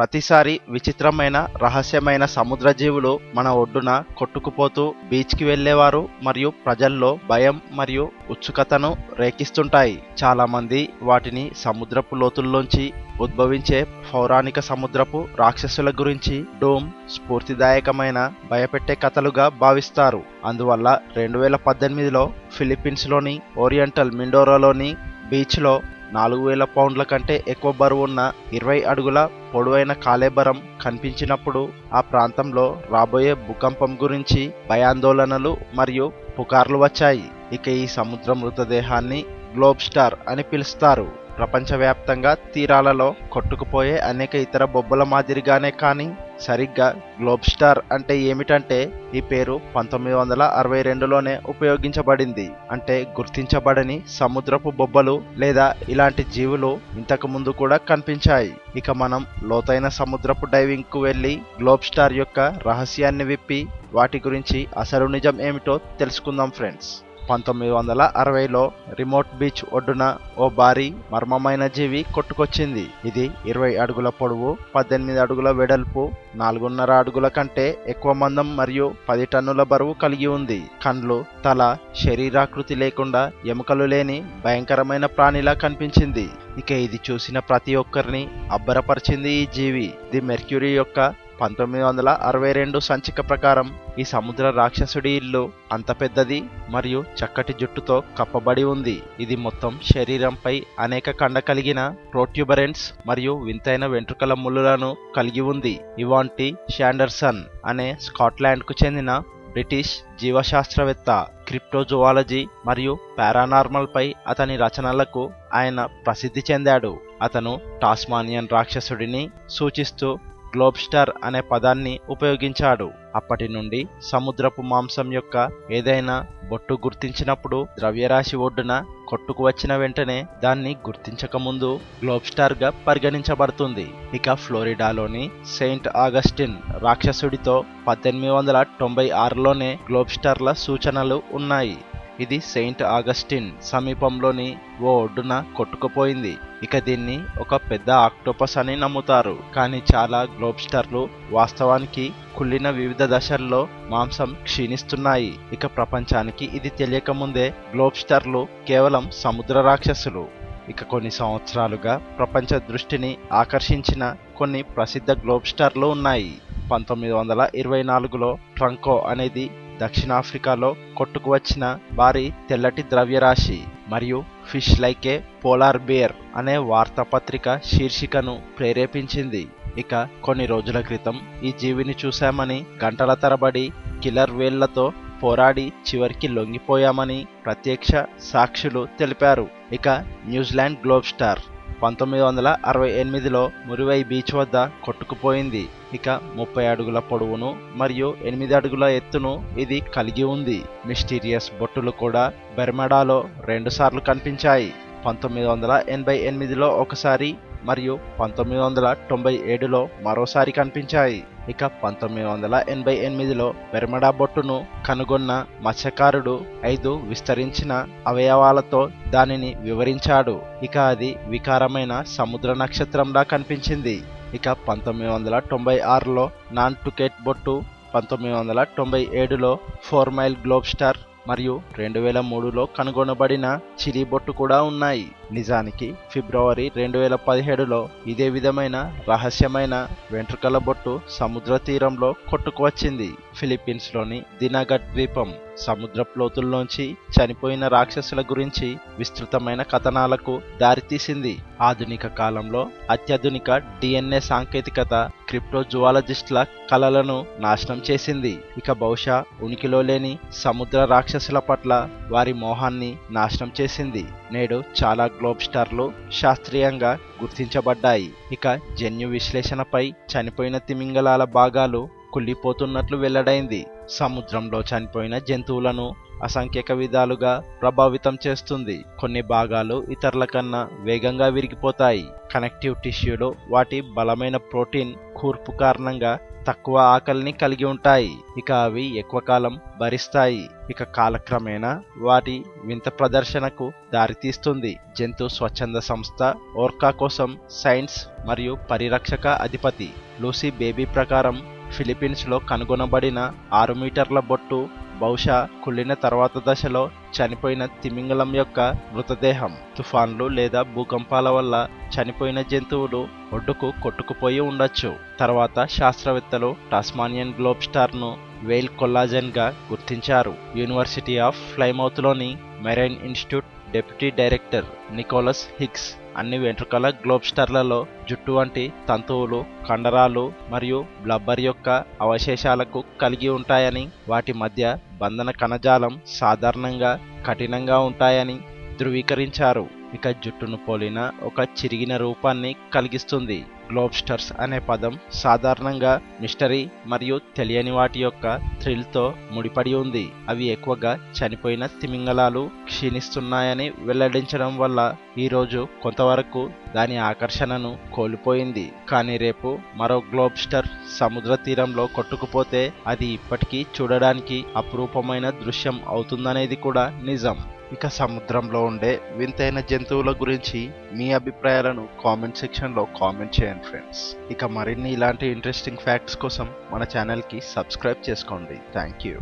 ప్రతిసారి విచిత్రమైన రహస్యమైన సముద్ర జీవులు మన ఒడ్డున కొట్టుకుపోతూ బీచ్కి వెళ్ళేవారు మరియు ప్రజల్లో భయం మరియు ఉత్సుకతను రేకిస్తుంటాయి. చాలామంది వాటిని సముద్రపు లోతుల్లోంచి ఉద్భవించే పౌరాణిక సముద్రపు రాక్షసుల గురించి డోమ్ స్ఫూర్తిదాయకమైన భయపెట్టే కథలుగా భావిస్తారు. అందువల్ల రెండు వేల పద్దెనిమిదిలో ఫిలిప్పీన్స్లోని ఓరియంటల్ మిండోరాలోని బీచ్లో నాలుగు వేల పౌండ్ల కంటే ఎక్కువ బరువున్న ఇరవై అడుగుల పొడవైన కాలేబరం కనిపించినప్పుడు ఆ ప్రాంతంలో రాబోయే భూకంపం గురించి భయాందోళనలు మరియు పుకార్లు వచ్చాయి. ఇక ఈ సముద్ర మృతదేహాన్ని గ్లోబ్ స్టార్ అని పిలుస్తారు. ప్రపంచవ్యాప్తంగా తీరాలలో కొట్టుకుపోయే అనేక ఇతర బొబ్బల మాదిరిగానే కానీ సరిగ్గా గ్లోబ్ స్టార్ అంటే ఏమిటంటే ఈ పేరు పంతొమ్మిది వందల అరవై రెండులోనే ఉపయోగించబడింది. అంటే గుర్తించబడని సముద్రపు బొబ్బలు లేదా ఇలాంటి జీవులు ఇంతకు ముందు కూడా కనిపించాయి. ఇక మనం లోతైన సముద్రపు డైవింగ్కు వెళ్ళి గ్లోబ్ స్టార్ యొక్క రహస్యాన్ని విప్పి వాటి గురించి అసలు నిజం ఏమిటో తెలుసుకుందాం ఫ్రెండ్స్. పంతొమ్మిది వందల అరవైలో రిమోట్ బీచ్ ఒడ్డున ఓ భారీ మర్మమైన జీవి కొట్టుకొచ్చింది. ఇది ఇరవై అడుగుల పొడవు పద్దెనిమిది అడుగుల వెడల్పు నాలుగున్నర అడుగుల కంటే ఎక్కువ మందం మరియు పది టన్నుల బరువు కలిగి ఉంది. కండ్లు తల శరీరాకృతి లేకుండా ఎముకలు లేని భయంకరమైన ప్రాణిలా కనిపించింది. ఇక ఇది చూసిన ప్రతి ఒక్కరిని అబ్బరపరిచింది ఈ జీవి. ది మెర్క్యూరీ యొక్క పంతొమ్మిది వందల అరవై రెండు సంచిక ప్రకారం ఈ సముద్ర రాక్షసుడి ఇల్లు అంత పెద్దది మరియు చక్కటి జుట్టుతో కప్పబడి ఉంది. ఇది మొత్తం శరీరంపై అనేక కండ కలిగిన ప్రోట్యూబరెన్స్ మరియు వింతైన వెంట్రుకల ముళ్ళులను కలిగి ఉంది. ఇవాంటి షాండర్సన్ అనే స్కాట్లాండ్కు చెందిన బ్రిటిష్ జీవశాస్త్రవేత్త క్రిప్టోజువాలజీ మరియు పారానార్మల్పై అతని రచనలకు ఆయన ప్రసిద్ధి చెందాడు. అతను టాస్మానియన్ రాక్షసుడిని సూచిస్తూ గ్లోబ్స్టర్ అనే పదాన్ని ఉపయోగించాడు. అప్పటి నుండి సముద్రపు మాంసం యొక్క ఏదైనా బొట్టు గుర్తించినప్పుడు ద్రవ్యరాశి ఒడ్డున కొట్టుకు వచ్చిన వెంటనే దాన్ని గుర్తించకముందు గ్లోబ్స్టార్గా పరిగణించబడుతుంది. ఇక ఫ్లోరిడాలోని సెయింట్ ఆగస్టిన్ రాక్షసుడితో పద్దెనిమిది వందల తొంభై ఆరులోనే గ్లోబ్స్టార్ల సూచనలు ఉన్నాయి. ఇది సెయింట్ ఆగస్టిన్ సమీపంలోని ఓ ఒడ్డున కొట్టుకుపోయింది. ఇక దీన్ని ఒక పెద్ద ఆక్టోపస్ అని నమ్ముతారు. కానీ చాలా గ్లోబ్స్టర్లు వాస్తవానికి కుళ్ళిన వివిధ దశల్లో మాంసం క్షీణిస్తున్నాయి. ఇక ప్రపంచానికి ఇది తెలియకముందే గ్లోబ్స్టర్లు కేవలం సముద్ర రాక్షసులు. ఇక కొన్ని సంవత్సరాలుగా ప్రపంచ దృష్టిని ఆకర్షించిన కొన్ని ప్రసిద్ధ గ్లోబ్స్టర్లు ఉన్నాయి. పంతొమ్మిది వందల ఇరవై నాలుగులో ట్రంకో అనేది దక్షిణాఫ్రికాలో కొట్టుకు వచ్చిన భారీ తెల్లటి ద్రవ్యరాశి మరియు ఫిష్ లైకే పోలార్ బేర్ అనే వార్తాపత్రిక శీర్షికను ప్రేరేపించింది. ఇక కొన్ని రోజుల క్రితం ఈ జీవిని చూశామని గంటల తరబడి కిల్లర్ వేళ్ళతో పోరాడి చివరికి లొంగిపోయామని ప్రత్యక్ష సాక్షులు తెలిపారు. ఇక న్యూజిలాండ్ గ్లోబ్ స్టార్ పంతొమ్మిది వందల అరవై ఎనిమిదిలో మురివై బీచ్ వద్ద కొట్టుకుపోయింది. ఇక ముప్పై అడుగుల పొడవును మరియు ఎనిమిది అడుగుల ఎత్తును ఇది కలిగి ఉంది. మిస్టీరియస్ బొట్టులు కూడా బెర్మడాలో రెండుసార్లు కనిపించాయి. పంతొమ్మిది వందల ఎనభై ఎనిమిదిలో ఒకసారి మరియు పంతొమ్మిది వందల తొంభై ఏడులో మరోసారి కనిపించాయి. ఇక పంతొమ్మిది వందల ఎనభై ఎనిమిదిలో బెర్మడా బొట్టును కనుగొన్న మత్స్యకారుడు ఐదు విస్తరించిన అవయవాలతో దానిని వివరించాడు. ఇక అది వికారమైన సముద్ర నక్షత్రంలా కనిపించింది. ఇక పంతొమ్మిది వందల తొంభై ఆరులో నాన్ టుకెట్ బొట్టు పంతొమ్మిది వందల తొంభై ఏడులో ఫోర్ మైల్ గ్లోబ్ స్టార్ మరియు రెండు వేల మూడులో కనుగొనబడిన చిలి బొట్టు కూడా ఉన్నాయి. నిజానికి ఫిబ్రవరి రెండు వేల పదిహేడులో ఇదే విధమైన రహస్యమైన వెంట్రుకల బొట్టు సముద్ర తీరంలో కొట్టుకువచ్చింది ఫిలిప్పీన్స్లోని దినాగఢ్ ద్వీపం సముద్ర లోతుల్లోంచి చనిపోయిన రాక్షసుల గురించి విస్తృతమైన కథనాలకు దారితీసింది. ఆధునిక కాలంలో అత్యాధునిక డిఎన్ఏ సాంకేతికత క్రిప్టోజువాలజిస్టుల కలలను నాశనం చేసింది. ఇక బహుశా ఉనికిలో లేని సముద్ర రాక్షసుల పట్ల వారి మోహాన్ని నాశనం చేసింది. నేడు చాలా లోబ్స్టర్లు శాస్త్రీయంగా గుర్తించబడ్డాయి. ఇక జన్యు విశ్లేషణపై చనిపోయిన తిమింగలాల భాగాలు కుళ్ళిపోతున్నట్లు వెల్లడైంది. సముద్రంలో చనిపోయిన జంతువులను అసంఖ్యక విధాలుగా ప్రభావితం చేస్తుంది. కొన్ని భాగాలు ఇతరుల కన్నా వేగంగా విరిగిపోతాయి. కనెక్టివ్ టిష్యూలో వాటి బలమైన ప్రోటీన్ కూర్పు కారణంగా తక్కువ ఆకలిని కలిగి ఉంటాయి. ఇక అవి ఎక్కువ కాలం భరిస్తాయి. ఇక కాలక్రమేణా వాటి వింత ప్రదర్శనకు దారితీస్తుంది. జంతు స్వచ్ఛంద సంస్థ ఓర్కా కోసం సైన్స్ మరియు పరిరక్షక అధిపతి లూసీ బేబీ ప్రకారం ఫిలిప్పీన్స్లో కనుగొనబడిన ఆరు మీటర్ల బొట్టు బహుశా కుళ్ళిన తర్వాత దశలో చనిపోయిన తిమింగలం యొక్క మృతదేహం. తుఫాన్లు లేదా భూకంపాల వల్ల చనిపోయిన జంతువులు ఒడ్డుకు కొట్టుకుపోయి ఉండొచ్చు. తర్వాత శాస్త్రవేత్తలు టాస్మానియన్ గ్లోబ్ స్టార్ వెయిల్ కొల్లాజన్గా గుర్తించారు. University of ఫ్లైమౌత్లోని marine institute deputy director Nicholas Higgs అన్ని వెంట్రుకల గ్లోబ్స్టర్లలో జుట్టు వంటి తంతువులు కండరాలు మరియు బ్లబ్బర్ యొక్క అవశేషాలకు కలిగి ఉంటాయని వాటి మధ్య బంధన కణజాలం సాధారణంగా కఠినంగా ఉంటాయని ధృవీకరించారు. ఇక జుట్టును పోలిన ఒక చిరిగిన రూపాన్ని కలిగిస్తుంది గ్లోబ్స్టర్స్ అనే పదం సాధారణంగా మిస్టరీ మరియు తెలియని వాటి యొక్క థ్రిల్తో ముడిపడి ఉంది. అవి ఎక్కువగా చనిపోయిన తిమింగలాలు క్షీణిస్తున్నాయని వెల్లడించడం వల్ల ఈరోజు కొంతవరకు దాని ఆకర్షణను కోల్పోయింది. కానీ రేపు మరో గ్లోబ్స్టర్ సముద్ర తీరంలో కొట్టుకుపోతే అది ఇప్పటికీ చూడడానికి అపురూపమైన దృశ్యం అవుతుందనేది కూడా నిజం. ఇక సముద్రంలో ఉండే వింతైన జంతువుల గురించి మీ అభిప్రాయాలను కామెంట్ సెక్షన్లో కామెంట్ చేయండి ఫ్రెండ్స్ ఇక మరిన్ని ఇలాంటి ఇంట్రెస్టింగ్ ఫ్యాక్ట్స్ కోసం మన ఛానల్కి సబ్స్క్రైబ్ చేసుకోండి. Thank you